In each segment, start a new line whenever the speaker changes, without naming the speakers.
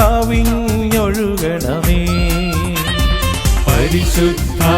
കവിഞ്ഞൊഴുകണമേ. പരിശുദ്ധാത്മാവേ.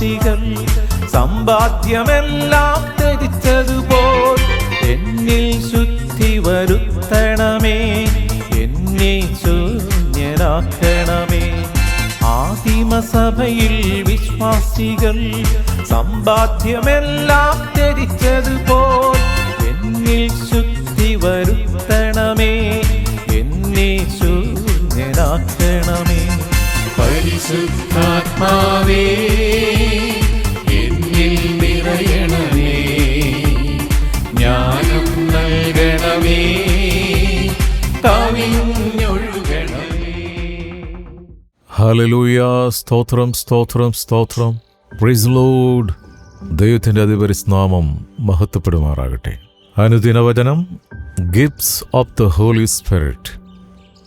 വിശ്വാസികൾ സമ്പാദ്യമെല്ലാം ധരിച്ചതുപോൽ എന്നിൽ ശുദ്ധി വരുത്തണമേ എന്നെ ശൂന്യനാക്കണമേ. ആദിമസഭയിൽ വിശ്വാസികൾ സമ്പാദ്യമെല്ലാം ധരിച്ചതുപോൽ എന്നിൽ ശുദ്ധി വരുത്തണമേ എന്നെ ശൂന്യനാക്കണമേ. പരിശുദ്ധാത്മാവേ എന്നിൽ നിറയണമേ. ജ്ഞാനം നൽകണമേ
ഹലലൂയ സ്തോത്രം സ്തോത്രം സ്തോത്രം. പ്രൈസ് ലോഡ് ദൈവത്തിന്റെ അതിപരിസ്നാമം മഹത്വപ്പെടുമാറാകട്ടെ. അനുദിനവചനം gifts of the holy spirit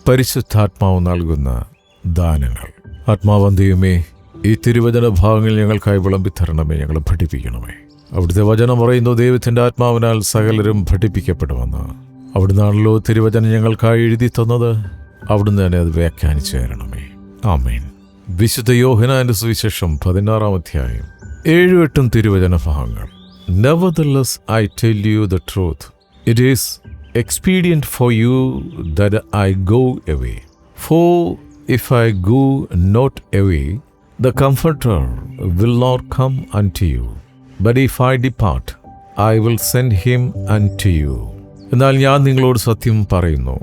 പരിശുദ്ധാത്മാവ് നൽകുന്ന ദാനങ്ങൾ. ആത്മാവന്തിയുമേ ഈ തിരുവചന ഭാഗങ്ങൾ ഞങ്ങൾക്കായി വിളമ്പിത്തരണമേ ഞങ്ങൾ പഠിപ്പിക്കണമേ. അവിടുത്തെ വചനം പറയുന്നു ദൈവത്തിന്റെ ആത്മാവിനാൽ സകലരും പഠിപ്പിക്കപ്പെടുമെന്ന്. അവിടുന്നാണല്ലോ തിരുവചനം ഞങ്ങൾക്കായി എഴുതി തന്നത്. അവിടുന്ന് തന്നെ അത് വ്യാഖ്യാനിച്ചു തരണമേ. ആമേൻ. വിശുദ്ധ യോഹനാന്റെ സുവിശേഷം പതിനാറാം അധ്യായം. ഏഴു എട്ടും തിരുവചന ഭാഗങ്ങൾ. Nevertheless I tell you the truth it is expedient for you that I go away for if I go not away, the Comforter will not come unto you. But if I depart, I will send him unto you. എന്നാൽ ഞാൻ നിങ്ങളോട് സത്യം പറയുന്നു.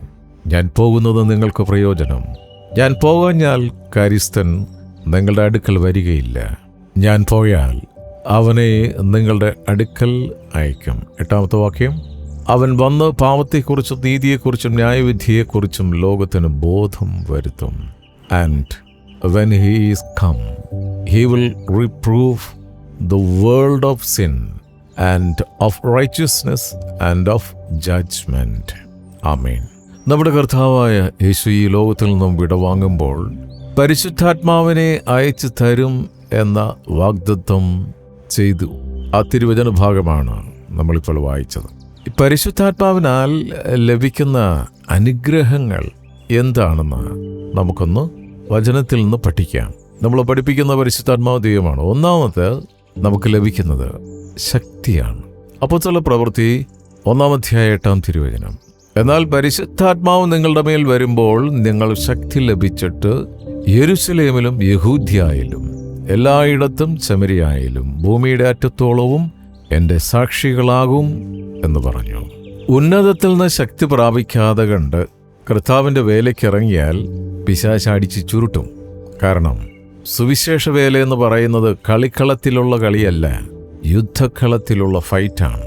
ഞാൻ പോകുന്നത് നിങ്ങൾക്ക് പ്രയോജനം. ഞാൻ പോകാഞ്ഞാൽ കാര്യസ്ഥൻ നിങ്ങളുടെ അടുക്കൽ വരികയില്ല. ഞാൻ പോയാൽ അവനെ നിങ്ങളുടെ അടുക്കൽ അയക്കും എട്ടാമത്തെ വാക്യം. അവൻ വന്ന് പാവത്തെക്കുറിച്ചും നീതിയെക്കുറിച്ചും ന്യായവിധിയെക്കുറിച്ചും ലോകത്തിന് ബോധം വരുത്തും. And when he is come he will reprove the world of sin and of righteousness and of judgment. ആമീൻ നമ്മുടെ കർത്താവായ യേശു ഈ ലോകത്തിൽ നിന്നും വിടവാങ്ങുമ്പോൾ പരിശുദ്ധാത്മാവിനെ അയച്ചു തരും എന്ന വാഗ്ദത്വം ചെയ്തു. ആ തിരുവചന ഭാഗമാണ് നമ്മളിപ്പോൾ വായിച്ചത്. പരിശുദ്ധാത്മാവിനാൽ ലഭിക്കുന്ന അനുഗ്രഹങ്ങൾ എന്താണെന്ന് നമുക്കൊന്ന് വചനത്തിൽ നിന്ന് പഠിക്കാം. നമ്മൾ പഠിപ്പിക്കുന്ന പരിശുദ്ധാത്മാവ് ദൈവമാണ്. ഒന്നാമത് നമുക്ക് ലഭിക്കുന്നത് ശക്തിയാണ്. അപ്പോൾ ചില പ്രവൃത്തി ഒന്നാമധ്യായ എട്ടാം തിരുവചനം. എന്നാൽ പരിശുദ്ധാത്മാവ് നിങ്ങളുടെ മേൽ വരുമ്പോൾ നിങ്ങൾ ശക്തി ലഭിച്ചിട്ട് യെരുസലേമിലും യഹൂദ്യായാലും എല്ലായിടത്തും ചെമരിയായാലും ഭൂമിയുടെ അറ്റത്തോളവും എന്റെ സാക്ഷികളാകും. എന്ന് പറഞ്ഞു. ഉന്നതത്തിൽ നിന്ന് ശക്തി പ്രാപിക്കാതെ കണ്ട് കർത്താവിന്റെ വേലയ്ക്കിറങ്ങിയാൽ പിശാശാടിച്ച് ചുരുട്ടും. കാരണം സുവിശേഷ വേല എന്ന് പറയുന്നത് കളിക്കളത്തിലുള്ള കളിയല്ല യുദ്ധക്കളത്തിലുള്ള ഫൈറ്റാണ്.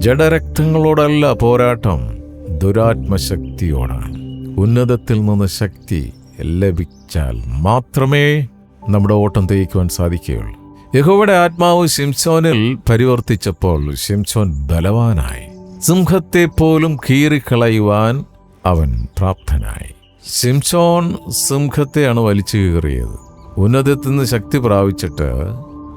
ജഡരക്തങ്ങളോടല്ല പോരാട്ടം ദുരാത്മശക്തിയോടാണ്. ഉന്നതത്തിൽ നിന്ന് ശക്തി ലഭിച്ചാൽ മാത്രമേ നമ്മുടെ ഓട്ടം തെയ്ക്കുവാൻ സാധിക്കുകയുള്ളൂ. യഹോവയുടെ ആത്മാവ് ശിംസോനിൽ പരിവർത്തിച്ചപ്പോൾ ശിംസോൻ ബലവാനായി. സിംഹത്തെ പോലും കീറിക്കളയുവാൻ അവൻ പ്രാപ്തനായി. ശിംസോൻ സിംഹത്തെയാണ് വലിച്ചു കീറിയത്. ഉന്നതത്തിൽ നിന്ന് ശക്തി പ്രാപിച്ചിട്ട്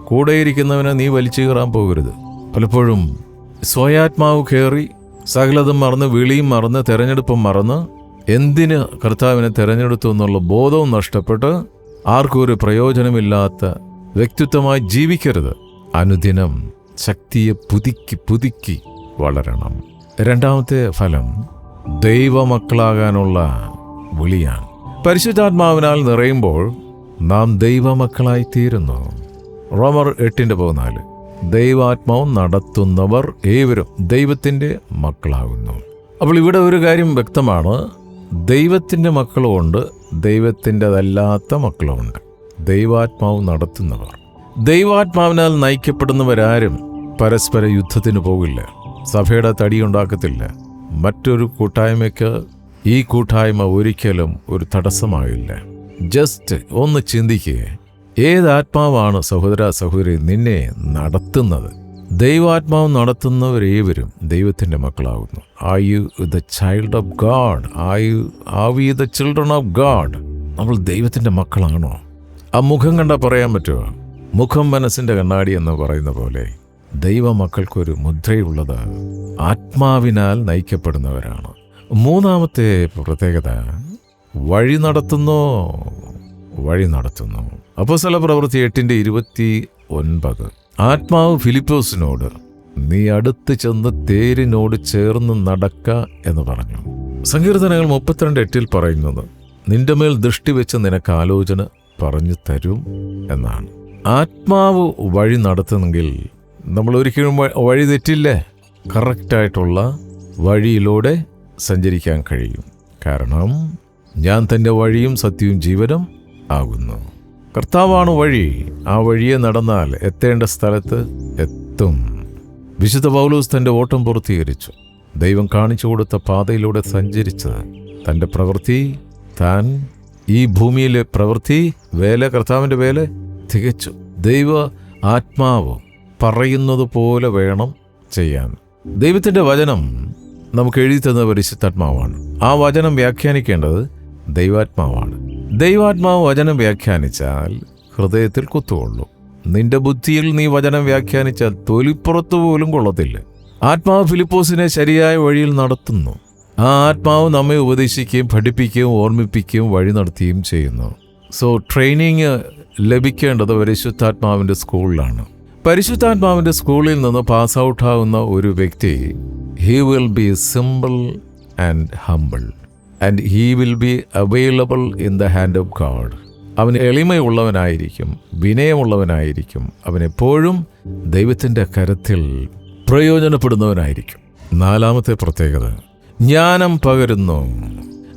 കൂടെയിരിക്കുന്നവനെ നീ വലിച്ചു കീറാൻ പോകരുത്. പലപ്പോഴും സ്വയാത്മാവ് കയറി സകലതും മറന്ന് വിളിയും മറന്ന് തെരഞ്ഞെടുപ്പും മറന്ന് എന്തിന് കർത്താവിനെ തെരഞ്ഞെടുത്തു എന്നുള്ള ബോധവും നഷ്ടപ്പെട്ട് ആർക്കും ഒരു പ്രയോജനമില്ലാത്ത വ്യക്തിത്വമായി ജീവിക്കരുത്. അനുദിനം ശക്തിയെ പുതുക്കി പുതുക്കി വളരണം. രണ്ടാമത്തെ ഫലം ദൈവമക്കളാകാനുള്ള വിളിയാണ്. പരിശുദ്ധാത്മാവിനാൽ നിറയുമ്പോൾ നാം ദൈവമക്കളായി തീരുന്നു. റോമർ എട്ടിന്റെ പതിനാല്. ദൈവാത്മാവ് നടത്തുന്നവർ ഏവരും ദൈവത്തിന്റെ മക്കളാകുന്നു. അപ്പോൾ ഇവിടെ ഒരു കാര്യം വ്യക്തമാണ്. ദൈവത്തിന്റെ മക്കളുമുണ്ട് ദൈവത്തിന്റെതല്ലാത്ത മക്കളുമുണ്ട് ദൈവാത്മാവ് നടത്തുന്നവർ. ദൈവാത്മാവിനാൽ നയിക്കപ്പെടുന്നവരാരും പരസ്പര യുദ്ധത്തിന് പോകില്ല. സഭയുടെ തടിയുണ്ടാക്കത്തില്ല. മറ്റൊരു കൂട്ടായ്മയ്ക്ക് ഈ കൂട്ടായ്മ ഒരിക്കലും ഒരു തടസ്സമാകില്ല. ജസ്റ്റ് ഒന്ന് ചിന്തിക്കുക ഏതാത്മാവാണ് സഹോദര സഹോദരി നിന്നെ നടത്തുന്നത്? ദൈവാത്മാവ് നടത്തുന്നവരേവരും ദൈവത്തിന്റെ മക്കളാകുന്നു. Are you the child of God are you are we the children of God നമ്മൾ ദൈവത്തിന്റെ മക്കളാണോ? ആ മുഖം കണ്ടാൽ പറയാൻ പറ്റുമോ? മുഖം മനസ്സിന്റെ കണ്ണാടി എന്ന് പറയുന്ന പോലെ ദൈവമക്കൾക്കൊരു മുദ്രയുള്ളത് ആത്മാവിനാൽ നയിക്കപ്പെടുന്നവരാണ്. മൂന്നാമത്തെ പ്രത്യേകത വഴി നടത്തുന്നു വഴി നടത്തുന്നു. അപ്പോസ്തല പ്രവൃത്തി എട്ടിന്റെ ഇരുപത്തി ഒൻപത് ആത്മാവ് ഫിലിപ്പോസിനോട് നീ അടുത്ത് ചെന്ന് തേരിനോട് ചേർന്ന് നടക്ക എന്ന് പറഞ്ഞു. സങ്കീർത്തനങ്ങൾ മുപ്പത്തിരണ്ട് എട്ടിൽ പറയുന്നത് നിന്റെ മേൽ ദൃഷ്ടി വെച്ച് നിനക്ക് ആലോചന പറഞ്ഞു തരും എന്നാണ്. ആത്മാവ് വഴി നടത്തുന്നെങ്കിൽ നമ്മൾ ഒരിക്കലും വഴി തെറ്റില്ലേ? കറക്റ്റായിട്ടുള്ള വഴിയിലൂടെ സഞ്ചരിക്കാൻ കഴിയും. കാരണം ഞാൻ തന്റെ വഴിയും സത്യവും ജീവനും ആകുന്നു. കർത്താവാണ് വഴി. ആ വഴിയെ നടന്നാൽ എത്തേണ്ട സ്ഥലത്ത് എത്തും. വിശുദ്ധ പൗലൂസ് തന്റെ ഓട്ടം പൂർത്തീകരിച്ചു. ദൈവം കാണിച്ചു കൊടുത്ത പാതയിലൂടെ സഞ്ചരിച്ചത് തന്റെ പ്രവൃത്തി താൻ ഈ ഭൂമിയിലെ പ്രവൃത്തി വേല കർത്താവിന്റെ വേല തികച്ചു ദൈവ ആത്മാവ് പറയുന്നത് പോലെ വേണം ചെയ്യാൻ. ദൈവത്തിന്റെ വചനം നമുക്ക് എഴുതി തന്ന പരിശുദ്ധാത്മാവാണ്. ആ വചനം വ്യാഖ്യാനിക്കേണ്ടത് ദൈവാത്മാവാണ്. ദൈവാത്മാവ് വചനം വ്യാഖ്യാനിച്ചാൽ ഹൃദയത്തിൽ കുത്തുകൊള്ളു. നിന്റെ ബുദ്ധിയിൽ നീ വചനം വ്യാഖ്യാനിച്ചാൽ തൊലിപ്പുറത്ത് പോലും കൊള്ളത്തില്ല. ആത്മാവ് ഫിലിപ്പോസിനെ ശരിയായ വഴിയിൽ നടത്തുന്നു. ആ ആത്മാവ് നമ്മെ ഉപദേശിക്കുകയും പഠിപ്പിക്കുകയും ഓർമ്മിപ്പിക്കുകയും വഴി നടത്തുകയും ചെയ്യുന്നു. സോ ട്രെയിനിങ് ലഭിക്കേണ്ടത് പരിശുദ്ധാത്മാവിന്റെ സ്കൂളിലാണ്. പരിശുദ്ധാത്മാവിന്റെ സ്കൂളിൽ നിന്ന് പാസ് ഔട്ട് ആവുന്ന ഒരു വ്യക്തി he will be simple and humble and he will be available in the hand of God അവൻ എളിമയുള്ളവനായിരിക്കും വിനയമുള്ളവനായിരിക്കും അവൻ എപ്പോഴും ദൈവത്തിന്റെ കരത്തിൽ പ്രയോജനപ്പെടുന്നവനായിരിക്കും. നാലാമത്തെ പ്രത്യേകത ജ്ഞാനം പകരുന്നു.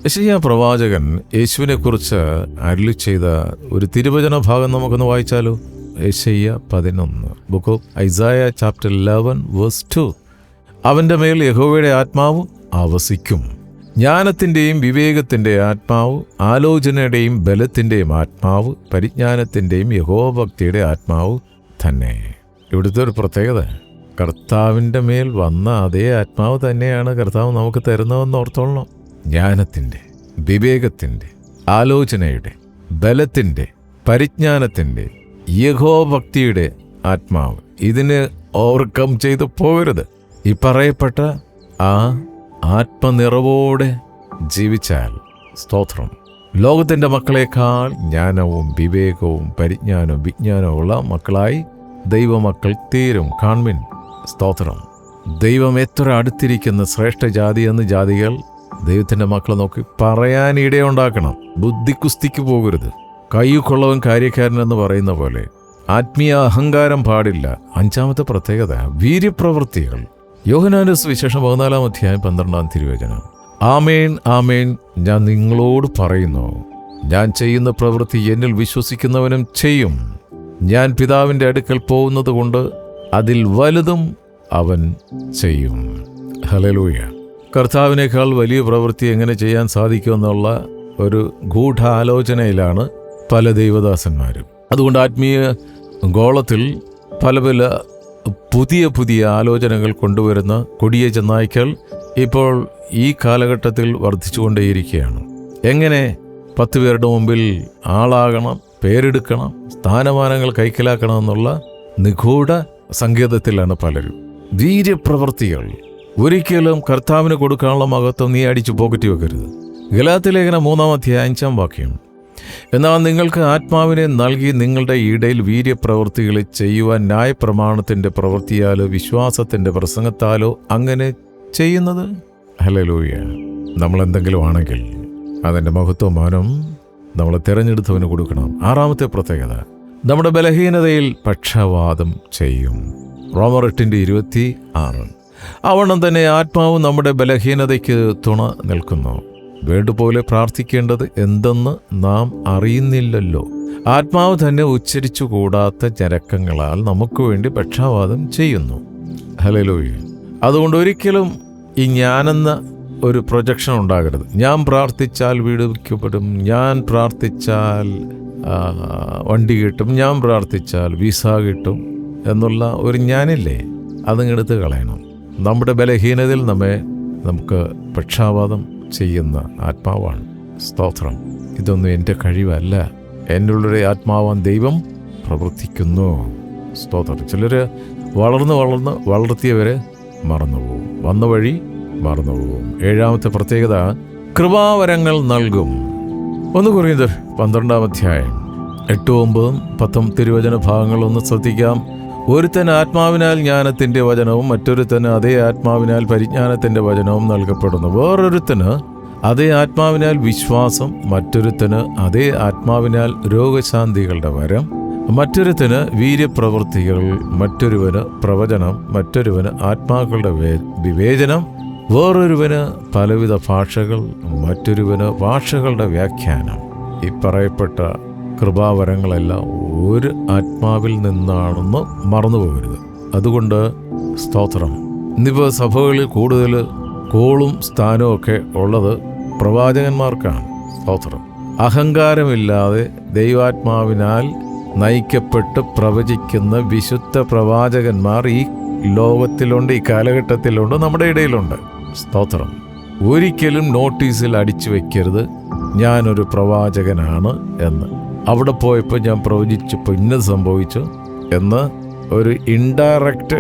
യശയ്യ പ്രവാചകൻ യേശുവിനെക്കുറിച്ച് അരുളി ചെയ്ത ഒരു തിരുവചന ഭാഗം നമുക്കൊന്ന് വായിച്ചാലോ? യശയ്യ പതിനൊന്ന് book of Isaiah chapter eleven verse two അവന്റെ മേൽ യഹോവയുടെ ആത്മാവ് ആവസിക്കും. ജ്ഞാനത്തിന്റെയും വിവേകത്തിന്റെ ആത്മാവ് ആലോചനയുടെയും ബലത്തിന്റെയും ആത്മാവ് പരിജ്ഞാനത്തിന്റെയും യഹോഭക്തിയുടെ ആത്മാവ് തന്നെ. ഇവിടുത്തെ ഒരു പ്രത്യേകത കർത്താവിന്റെ മേൽ വന്ന അതേ ആത്മാവ് തന്നെയാണ് കർത്താവ് നമുക്ക് തരുന്നതെന്ന് ഓർത്തോളണം. ജ്ഞാനത്തിന്റെ വിവേകത്തിന്റെ ആലോചനയുടെ ബലത്തിന്റെ പരിജ്ഞാനത്തിന്റെ യഹോഭക്തിയുടെ ആത്മാവ് ഇതിന് ഓവർകം ചെയ്ത് പോകരുത്. ഈ പറയപ്പെട്ട ആ ആത്മനിറവോടെ ജീവിച്ചാൽ സ്തോത്രം. ലോകത്തിന്റെ മക്കളെക്കാൾ ജ്ഞാനവും വിവേകവും പരിജ്ഞാനവും വിജ്ഞാനവും ഉള്ള മക്കളായി ദൈവമക്കൾ തീരും. കാൺമിൻ. സ്തോത്രം. ദൈവം എത്ര അടുത്തിരിക്കുന്ന ശ്രേഷ്ഠ ജാതി എന്ന് ജാതികൾ ദൈവത്തിന്റെ മക്കളെ നോക്കി പറയാൻ ഇടയുണ്ടാക്കണം ബുദ്ധിക്കുസ്തിക്ക് പോകരുത്. കയ്യുക്കൊള്ളവൻ കാര്യക്കാരൻ എന്ന് പറയുന്ന പോലെ ആത്മീയ അഹങ്കാരം പാടില്ല. അഞ്ചാമത്തെ പ്രത്യേകത വീര്യപ്രവൃത്തികൾ. യോഹനാന്റെ സുവിശേഷം പതിനാലാം അധ്യായം പന്ത്രണ്ടാം തിരുവചനം. ആമേൻ ആമേൻ ഞാൻ നിങ്ങളോട് പറയുന്നു. ഞാൻ ചെയ്യുന്ന പ്രവൃത്തി എന്നിൽ വിശ്വസിക്കുന്നവനും ചെയ്യും. ഞാൻ പിതാവിന്റെ അടുക്കൽ പോകുന്നത് കൊണ്ട് അതിൽ വലുതും അവൻ ചെയ്യും. ഹലലൂയ കർത്താവിനേക്കാൾ വലിയ പ്രവൃത്തി എങ്ങനെ ചെയ്യാൻ സാധിക്കുമെന്നുള്ള ഒരു ഗൂഢാലോചനയിലാണ് പല ദൈവദാസന്മാരും. അതുകൊണ്ട് ആത്മീയ ഗോളത്തിൽ പല പല പുതിയ പുതിയ ആലോചനകൾ കൊണ്ടുവരുന്ന കൊടിയ ചെന്നായ്ക്കൾ ഇപ്പോൾ ഈ കാലഘട്ടത്തിൽ വർദ്ധിച്ചുകൊണ്ടേയിരിക്കുകയാണ്. എങ്ങനെ പത്ത് പേരുടെ മുമ്പിൽ ആളാകണം പേരെടുക്കണം സ്ഥാനമാനങ്ങൾ കൈക്കലാക്കണം എന്നുള്ള നിഗൂഢ സങ്കേതത്തിലാണ് പലരും. വീര്യപ്രവൃത്തികൾ ഒരിക്കലും കർത്താവിന് കൊടുക്കാനുള്ള മഹത്വം നീ അടിച്ചു പോക്കറ്റി വെക്കരുത്. ഗലാത്തി ലേഖനം മൂന്നാം അധ്യായ അഞ്ചാം വാക്യം. എന്നാൽ നിങ്ങൾക്ക് ആത്മാവിനെ നൽകി നിങ്ങളുടെ ഇടയിൽ വീര്യപ്രവൃത്തികളെ ചെയ്യുവാൻ ന്യായപ്രമാണത്തിന്റെ പ്രവൃത്തിയാലോ വിശ്വാസത്തിന്റെ പ്രസംഗത്താലോ അങ്ങനെ ചെയ്യുന്നത്? ഹലലൂയ നമ്മൾ എന്തെങ്കിലും ആണെങ്കിൽ അതിന്റെ മഹത്വമാനം നമ്മൾ തിരഞ്ഞെടുത്തവന് കൊടുക്കണം. ആറാമത്തെ പ്രത്യേകത. നമ്മുടെ ബലഹീനതയിൽ പക്ഷവാദം ചെയ്യും. റോമർ എട്ടിന്റെ ഇരുപത്തി ആറ്. അവണ്ണം തന്നെ ആത്മാവ് നമ്മുടെ ബലഹീനതയ്ക്ക് തുണ നിൽക്കുന്നു. വേണ്ടുപോലെ പ്രാർത്ഥിക്കേണ്ടത് എന്തെന്ന് നാം അറിയുന്നില്ലല്ലോ. ആത്മാവ് തന്നെ ഉച്ചരിച്ചു കൂടാത്ത ചരക്കങ്ങളാൽ നമുക്ക് വേണ്ടി പക്ഷാവാദം ചെയ്യുന്നു. ഹലലോയ് അതുകൊണ്ട് ഒരിക്കലും ഈ ഞാനെന്ന ഒരു പ്രൊജക്ഷൻ ഉണ്ടാകരുത്. ഞാൻ പ്രാർത്ഥിച്ചാൽ വീട് വയ്ക്കപ്പെടും ഞാൻ പ്രാർത്ഥിച്ചാൽ വണ്ടി കിട്ടും ഞാൻ പ്രാർത്ഥിച്ചാൽ വിസ കിട്ടും എന്നുള്ള ഒരു ഞാനില്ലേ അതിങ്ങെടുത്ത് കളയണം. നമ്മുടെ ബലഹീനതയിൽ നമ്മെ നമുക്ക് പക്ഷാപാതം ചെയ്യുന്ന ആത്മാവാണ് സ്തോത്രം. ഇതൊന്നും എന്റെ കഴിവല്ല. എന്നുള്ളൊരു ആത്മാവാൻ ദൈവം പ്രവർത്തിക്കുന്നു. സ്തോത്രം. ചിലർ വളർന്ന് വളർന്ന് വളർത്തിയവരെ മറന്നുപോകും. വന്ന വഴി മറന്നുപോകും. ഏഴാമത്തെ പ്രത്യേകത കൃപാവരങ്ങൾ നൽകും. ഒന്ന് കുറയുന്നത് പന്ത്രണ്ടാം അധ്യായം. എട്ടും ഒമ്പതും പത്തും തിരുവചന ഭാഗങ്ങളൊന്ന് ശ്രദ്ധിക്കാം. ഒരുത്തൻ ആത്മാവിനാൽ ജ്ഞാനത്തിന്റെ വചനവും മറ്റൊരുത്തന് അതേ ആത്മാവിനാൽ പരിജ്ഞാനത്തിന്റെ വചനവും നൽകപ്പെടുന്നു. വേറൊരുത്തന് അതേ ആത്മാവിനാൽ വിശ്വാസം മറ്റൊരുത്തന് അതേ ആത്മാവിനാൽ രോഗശാന്തികളുടെ വരം മറ്റൊരുത്തന് വീര്യപ്രവൃത്തികൾ മറ്റൊരുവന് പ്രവചനം മറ്റൊരുവന് ആത്മാക്കളുടെ വിവേചനം വേറൊരുവന് പലവിധ ഭാഷകൾ മറ്റൊരുവന് ഭാഷകളുടെ വ്യാഖ്യാനം. ഈ പറയപ്പെട്ട കൃപാവരങ്ങളെല്ലാം ഒരു ആത്മാവിൽ നിന്നാണെന്ന് മറന്നുപോകരുത്. അതുകൊണ്ട് സ്തോത്രം. ഇന്നിപ്പോൾ സഭകളിൽ കൂടുതൽ കോളും സ്ഥാനവും ഒക്കെ ഉള്ളത് പ്രവാചകന്മാർക്കാണ്. സ്തോത്രം. അഹങ്കാരമില്ലാതെ ദൈവാത്മാവിനാൽ നയിക്കപ്പെട്ട് പ്രവചിക്കുന്ന വിശുദ്ധ പ്രവാചകന്മാർ ഈ ലോകത്തിലുണ്ട് ഈ കാലഘട്ടത്തിലുണ്ട് നമ്മുടെ ഇടയിലുണ്ട്. സ്തോത്രം. ഒരിക്കലും നോട്ടീസിൽ അടിച്ചു വെക്കരുത്. ഞാനൊരു പ്രവാചകനാണ് എന്ന്. അവിടെ പോയപ്പോൾ ഞാൻ പ്രവചിച്ചപ്പോൾ ഇന്നത് സംഭവിച്ചു എന്ന് ഒരു ഇൻഡയറക്റ്റ്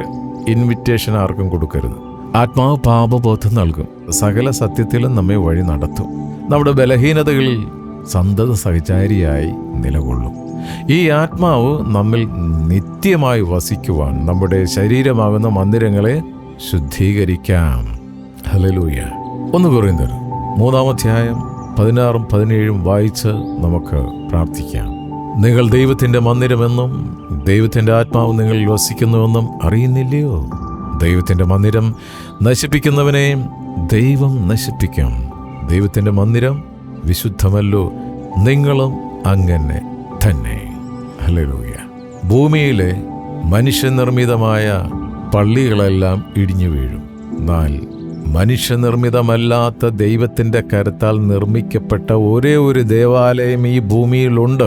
ഇൻവിറ്റേഷൻ ആർക്കും കൊടുക്കരുത്. ആത്മാവ് പാപബോധം നൽകും. സകല സത്യത്തിലും നമ്മെ വഴി നടത്തും. നമ്മുടെ ബലഹീനതകളിൽ സന്തത സഹചാരിയായി നിലകൊള്ളും. ഈ ആത്മാവ് നമ്മിൽ നിത്യമായി വസിക്കുവാൻ നമ്മുടെ ശരീരമാകുന്ന മന്ദിരങ്ങളെ ശുദ്ധീകരിക്കാം. ഹലലൂയ ഒന്ന് പറയുന്നത് മൂന്നാമധ്യായം പതിനാറും പതിനേഴും വായിച്ച് നമുക്ക് പ്രാർത്ഥിക്കാം. നിങ്ങൾ ദൈവത്തിന്റെ മന്ദിരമെന്നും ദൈവത്തിന്റെ ആത്മാവ് നിങ്ങളിൽ വസിക്കുന്നുവെന്നും അറിയുന്നില്ലയോ? ദൈവത്തിന്റെ മന്ദിരം നശിപ്പിക്കുന്നവനെ ദൈവം നശിപ്പിക്കും. ദൈവത്തിന്റെ മന്ദിരം വിശുദ്ധമല്ലോ നിങ്ങളും അങ്ങനെ തന്നെ. ഹല്ലേലൂയ. ഭൂമിയിലെ മനുഷ്യനിർമ്മിതമായ പള്ളികളെല്ലാം ഇടിഞ്ഞു വീഴും. എന്നാൽ മനുഷ്യനിർമ്മിതമല്ലാത്ത ദൈവത്തിന്റെ കരുത്താൽ നിർമ്മിക്കപ്പെട്ട ഒരേ ഒരു ദേവാലയം ഈ ഭൂമിയിലുണ്ട്.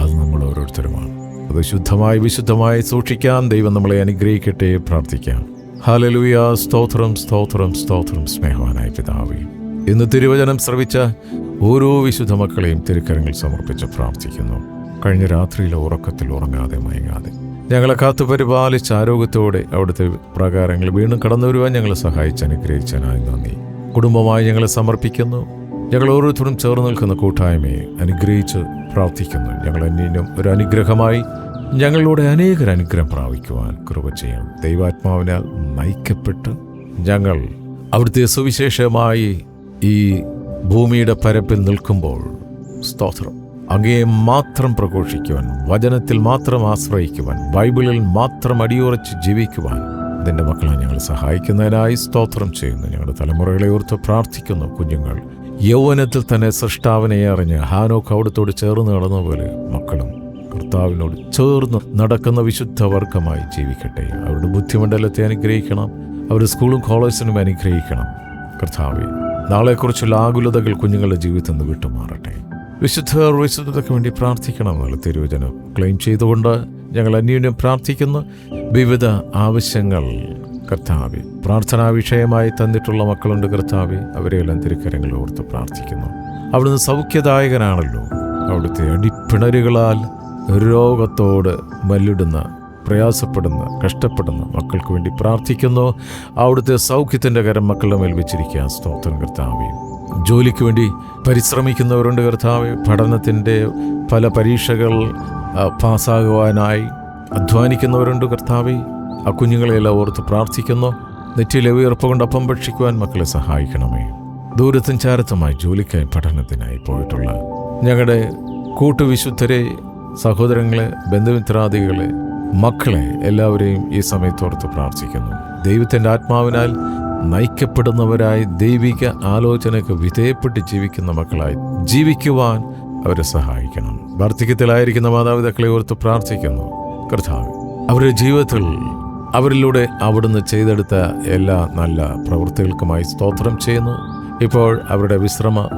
അത് നമ്മൾ ഓരോരുത്തരുമാണ്. അത് ശുദ്ധമായി വിശുദ്ധമായി സൂക്ഷിക്കാൻ ദൈവം നമ്മളെ അനുഗ്രഹിക്കട്ടെ പ്രാർത്ഥിക്കാം. ഹാലലുയ സ്തോത്രം സ്തോത്രം സ്തോത്രം സ്നേഹവാനായ പിതാവേ. ഇന്ന് തിരുവചനം ശ്രവിച്ച ഓരോ വിശുദ്ധ മക്കളെയും തിരുക്കരങ്ങൾ സമർപ്പിച്ച് പ്രാർത്ഥിക്കുന്നു. കഴിഞ്ഞ രാത്രിയിലെ ഉറക്കത്തിൽ ഉറങ്ങാതെ മയങ്ങാതെ. ഞങ്ങളെ കാത്തു പരിപാലിച്ച ആരോഗ്യത്തോടെ അവിടുത്തെ പ്രകാരങ്ങൾ വീണ്ടും കടന്നു വരുവാൻ ഞങ്ങളെ സഹായിച്ച് അനുഗ്രഹിച്ചനായി നന്ദി. കുടുംബമായി ഞങ്ങളെ സമർപ്പിക്കുന്നു. ഞങ്ങൾ ഓരോരുത്തരും ചേർന്ന് നിൽക്കുന്ന കൂട്ടായ്മയെ അനുഗ്രഹിച്ച് പ്രാർത്ഥിക്കുന്നു. ഞങ്ങൾ അന്യനും ഒരു അനുഗ്രഹമായി ഞങ്ങളിലൂടെ അനേകർ അനുഗ്രഹം പ്രാപിക്കുവാൻ കൃപ ചെയ്യണം. ദൈവാത്മാവിനാൽ നയിക്കപ്പെട്ട് ഞങ്ങൾ അവിടുത്തെ സുവിശേഷമായി ഈ ഭൂമിയുടെ പരപ്പിൽ നിൽക്കുമ്പോൾ സ്തോത്രം. അങ്ങയെ മാത്രം പ്രഘോഷിക്കുവാൻ വചനത്തിൽ മാത്രം ആശ്രയിക്കുവാൻ ബൈബിളിൽ മാത്രം അടിയുറച്ച് ജീവിക്കുവാൻ നിന്റെ മക്കളെ ഞങ്ങൾ സഹായിക്കുന്നതിനായി സ്തോത്രം ചെയ്യുന്നു. ഞങ്ങളുടെ തലമുറകളെ ഓർത്ത് പ്രാർത്ഥിക്കുന്നു. കുഞ്ഞുങ്ങൾ യൗവനത്തിൽ തന്നെ സൃഷ്ടാവിനെ അറിഞ്ഞ് ഹാനോക്ക് അവിടത്തോട് ചേർന്ന് നടന്ന പോലെ മക്കളും കർത്താവിനോട് ചേർന്ന് നടക്കുന്ന വിശുദ്ധ വർഗമായി ജീവിക്കട്ടെ. അവരുടെ ബുദ്ധിമണ്ഡലത്തെ അനുഗ്രഹിക്കണം. അവരുടെ സ്കൂളും കോളേജിനും അനുഗ്രഹിക്കണം. കർത്താവെ നാളെക്കുറിച്ചുള്ള ആകുലതകൾ കുഞ്ഞുങ്ങളുടെ ജീവിതത്തിൽ നിന്ന് വിട്ടുമാറട്ടെ. വിശുദ്ധർ വിശുദ്ധതയ്ക്ക് വേണ്ടി പ്രാർത്ഥിക്കണം എന്നുള്ള തിരുവചനം ക്ലെയിം ചെയ്തുകൊണ്ട് ഞങ്ങൾ അന്യോന്യം പ്രാർത്ഥിക്കുന്നു. വിവിധ ആവശ്യങ്ങൾ കർത്താവി പ്രാർത്ഥനാ വിഷയമായി തന്നിട്ടുള്ള മക്കളുണ്ട് കർത്താവി അവരെയെല്ലാം തിരുക്കരങ്ങൾ ഓർത്ത് പ്രാർത്ഥിക്കുന്നു. അവിടുന്ന് സൗഖ്യദായകനാണല്ലോ. അവിടുത്തെ അടിപ്പിണരുകളാൽ രോഗത്തോട് മല്ലിടുന്ന പ്രയാസപ്പെടുന്ന കഷ്ടപ്പെടുന്ന മക്കൾക്ക് വേണ്ടി പ്രാർത്ഥിക്കുന്നു. അവിടുത്തെ സൗഖ്യത്തിന്റെ കരം മക്കളുടെ മേൽ വെച്ചിരിക്കുക. സ്തോത്രം കർത്താവെ. ജോലിക്ക് വേണ്ടി പരിശ്രമിക്കുന്നവരുണ്ട് കർത്താവ്. പഠനത്തിന്റെ പല പരീക്ഷകൾ പാസ്സാകുവാനായി അധ്വാനിക്കുന്നവരുണ്ട് കർത്താവെ. ആ കുഞ്ഞുങ്ങളെല്ലാം ഓർത്ത് പ്രാർത്ഥിക്കുന്നു. നെറ്റിയിലെ ഉയർപ്പ് കൊണ്ട് അപ്പം ഭക്ഷിക്കുവാൻ മക്കളെ സഹായിക്കണമേ. ദൂരത്തും ചാരത്തുമായി ജോലിക്കായി പഠനത്തിനായി പോയിട്ടുള്ള ഞങ്ങളുടെ കൂട്ടുവിശുദ്ധരെ സഹോദരങ്ങളെ ബന്ധുമിത്രാദികളെ മക്കളെ എല്ലാവരെയും ഈ സമയത്തോർത്ത് പ്രാർത്ഥിക്കുന്നു. ദൈവത്തിന്റെ ആത്മാവിനാൽ നയിക്കപ്പെടുന്നവരായി ദൈവിക ആലോചനയ്ക്ക് വിധേയപ്പെട്ട് ജീവിക്കുന്ന മക്കളായി ജീവിക്കുവാൻ അവരെ സഹായിക്കണം. വാർദ്ധക്യത്തിലായിരിക്കുന്ന മാതാപിതാക്കളെ ഓർത്ത് പ്രാർത്ഥിക്കുന്നു. കർത്താവ് അവരുടെ ജീവിതത്തിൽ അവരിലൂടെ അവിടുന്ന് ചെയ്തെടുത്ത എല്ലാ നല്ല പ്രവൃത്തികൾക്കുമായി സ്തോത്രം ചെയ്യുന്നു. ഇപ്പോൾ അവരുടെ വിശ്രമ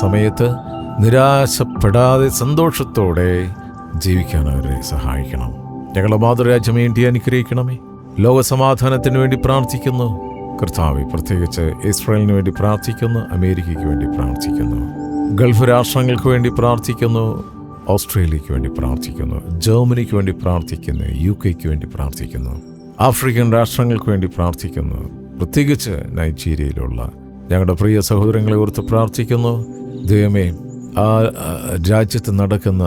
സമയത്ത് നിരാശപ്പെടാതെ സന്തോഷത്തോടെ ജീവിക്കാൻ അവരെ സഹായിക്കണം. ഞങ്ങളുടെ മാതൃരാജ്യം ഇന്ത്യ അനുഗ്രഹിക്കണമേ. ലോകസമാധാനത്തിന് വേണ്ടി പ്രാർത്ഥിക്കുന്നു. കർത്താവ് പ്രത്യേകിച്ച് ഇസ്രായേലിന് വേണ്ടി പ്രാർത്ഥിക്കുന്നു അമേരിക്കയ്ക്ക് വേണ്ടി പ്രാർത്ഥിക്കുന്നു ഗൾഫ് രാഷ്ട്രങ്ങൾക്ക് വേണ്ടി പ്രാർത്ഥിക്കുന്നു ഓസ്ട്രേലിയയ്ക്ക് വേണ്ടി പ്രാർത്ഥിക്കുന്നു ജർമ്മനിക്ക് വേണ്ടി പ്രാർത്ഥിക്കുന്നു യു കെക്ക് വേണ്ടി പ്രാർത്ഥിക്കുന്നു ആഫ്രിക്കൻ രാഷ്ട്രങ്ങൾക്ക് വേണ്ടി പ്രാർത്ഥിക്കുന്നു പ്രത്യേകിച്ച് നൈജീരിയയിലുള്ള ഞങ്ങളുടെ പ്രിയ സഹോദരങ്ങളെ ഓർത്ത് പ്രാർത്ഥിക്കുന്നു. ദൈവമേ ആ രാജ്യത്ത് നടക്കുന്ന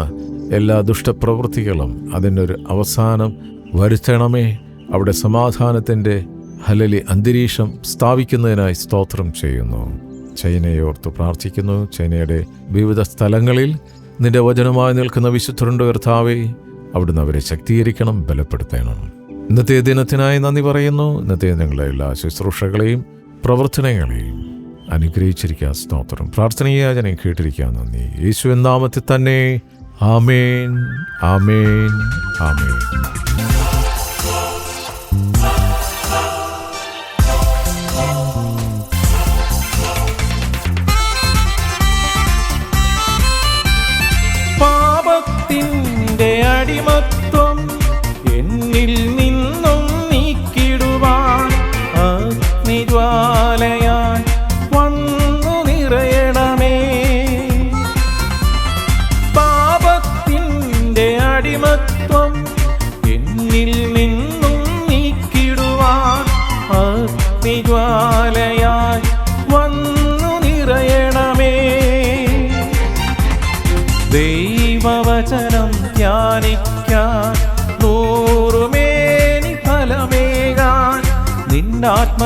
എല്ലാ ദുഷ്ടപ്രവൃത്തികളും അതിനൊരു അവസാനം വരുത്തണമേ. അവിടെ സമാധാനത്തിന്റെ ഹലലി അന്തരീക്ഷം സ്ഥാപിക്കുന്നതിനായി സ്തോത്രം ചെയ്യുന്നു. ചൈനയെ ഓർത്ത് പ്രാർത്ഥിക്കുന്നു. ചൈനയുടെ വിവിധ സ്ഥലങ്ങളിൽ നിന്റെ വചനമായി നിൽക്കുന്ന വിശുദ്ധരുണ്ട് കർത്താവെ അവിടുന്ന് അവരെ ശക്തീകരിക്കണം ബലപ്പെടുത്തണം. ഇന്നത്തെ ദിനത്തിനായി നന്ദി പറയുന്നു. ഇന്നത്തെ നിങ്ങളുടെ എല്ലാ ശുശ്രൂഷകളെയും പ്രവർത്തനങ്ങളെയും അനുഗ്രഹിച്ചിരിക്കുക സ്തോത്രം. പ്രാർത്ഥനയാചനം കേട്ടിരിക്കുക നന്ദി. യേശു നാമത്തിൽ തന്നെ ആമേൻ. ആമേൻ. ആമേൻ.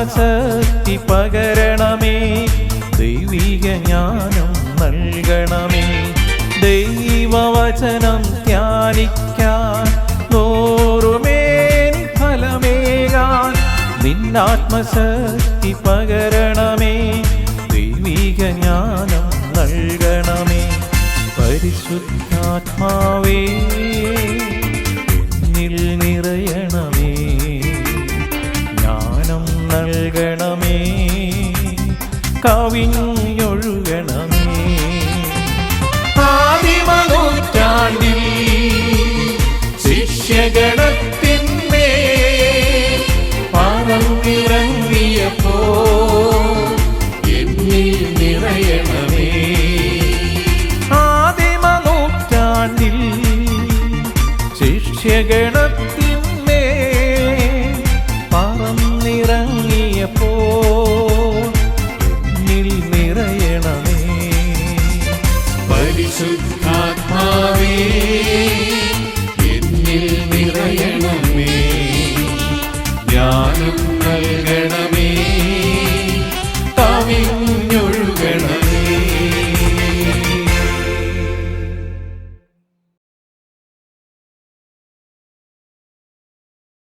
നിന്നാത്മശക്തി പകരണമേ ദൈവിക ജ്ഞാനം നൽകണമേ. ദൈവവചനം ധ്യാനിക്കാൻ നൂറുമേനി ഫലമേകാൻ നിന്നാത്മശക്തി പകരണമേ ദൈവിക ജ്ഞാനം നൽകണമേ. പരിശുദ്ധാത്മാവേ.